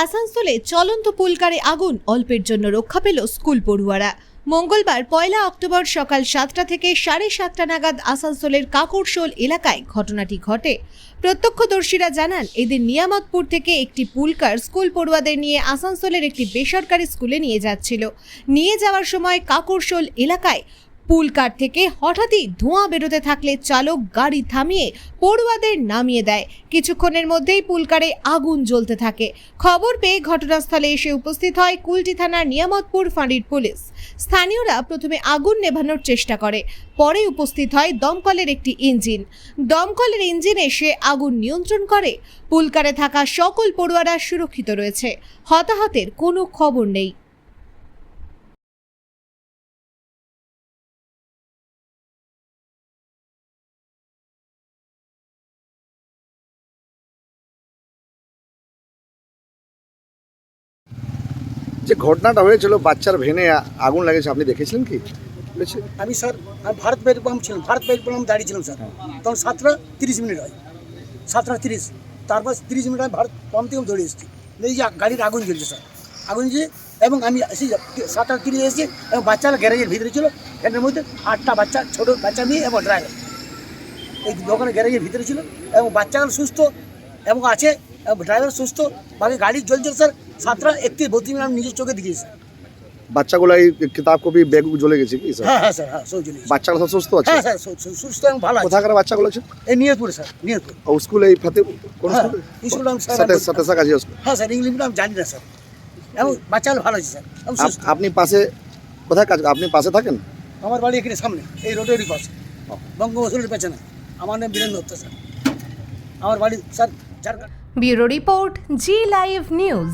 আসানসোলে চলন্ত পুলকারে আগুন, অল্পের জন্য রক্ষা পেল স্কুল পড়ুয়ারা। মঙ্গলবার পয়লা অক্টোবর সকাল সাতটা থেকে সাড়ে সাতটা নাগাদ আসানসোলের কাকুরশোল এলাকায় ঘটনাটি ঘটে। প্রত্যক্ষদর্শীরা জানান, এদিন নিয়ামতপুর থেকে একটি পুলকার স্কুল পড়ুয়াদের নিয়ে আসানসোলের একটি বেসরকারি স্কুলে নিয়ে যাচ্ছিল। নিয়ে যাওয়ার সময় কাকুরশোল এলাকায় পুলকার থেকে হঠাৎই ধোঁয়া বেরোতে থাকলে চালক গাড়ি থামিয়ে পড়ুয়াদের নামিয়ে দেয়। কিছুক্ষণের মধ্যেই পুলকারে আগুন জ্বলতে থাকে। খবর পেয়ে ঘটনাস্থলে এসে উপস্থিত হয় কুলটি থানার নিয়ামতপুর ফাঁড়ির পুলিশ। স্থানীয়রা প্রথমে আগুন নেভানোর চেষ্টা করে, পরে উপস্থিত হয় দমকলের একটি ইঞ্জিন। দমকলের ইঞ্জিন এসে আগুন নিয়ন্ত্রণ করে। পুলকারে থাকা সকল পড়ুয়ারা সুরক্ষিত রয়েছে। হতাহতের কোনো খবর নেই। যে ঘটনাটা হয়েছিল বাচ্চার ভেনে আগুন লেগেছে আপনি দেখেছিলেন কি? আমি স্যার আমি ভারত পেট্রোল পাম্প ছিলাম ভারত পেট্রোল পাম্প দাঁড়িয়ে ছিলাম স্যার। তখন সাতটা তিরিশ মিনিট হয়। সাতটা তিরিশ। তারপর তিরিশ মিনিট আমি ভারত পাম্প থেকে ধরে এসেছি। এই যে গাড়ির আগুন জ্বলছে স্যার। আগুন জ্বলছে এবং আমি এসে সাতটা তিরিশ এসেছি এবং বাচ্চারা গ্যারেজের ভিতরে ছিল। এর মধ্যে আটটা বাচ্চা ছোট বাচ্চা মেয়ে এবং ড্রাইভার। এই দোকানের গ্যারেজের ভিতরে ছিল এবং বাচ্চাগুলো সুস্থ এবং আছে। ড্রাইভার সুস্থ বাকি গাড়ি জ্বলছে স্যার সাতটা একত্রিশ বত্রিশ মিনিট আমি নিজের চোখে দেখেছি স্যার বাচ্চাগুলো এই কিতাব কপি ব্যাগ জ্বলে গেছে কি স্যার হ্যাঁ হ্যাঁ স্যার হ্যাঁ সব জ্বলেছে বাচ্চাগুলো সব সুস্থ আছে? হ্যাঁ স্যার সু- সু- সুস্থ এবং ভালো আছে। কোথাকার বাচ্চাগুলো আছে? এই নিয়তপুরে স্যার নিয়তপুর। ও স্কুলে এই ফাতে কোন হ্যাঁ, স্কুলে? স্কুলে আমি স্যার সাথে আমি- সাথে সাকাজি স্কুল। হ্যাঁ স্যার ইংলিশ মিডিয়াম জানি না স্যার এবং বাচ্চাগুলো ভালো আছে স্যার এবং সুস্থ। আপ- আপনি পাশে কোথায় কাজ আপনি পাশে থাকেন? আমার বাড়ি এখানে সামনে এই রোডেরই পাশে। বঙ্গবসুলের পেছনে। আমার নাম বীরেন্দ্র দত্ত স্যার আমার বাড়ি sir Jharkhand bureau report Zee live news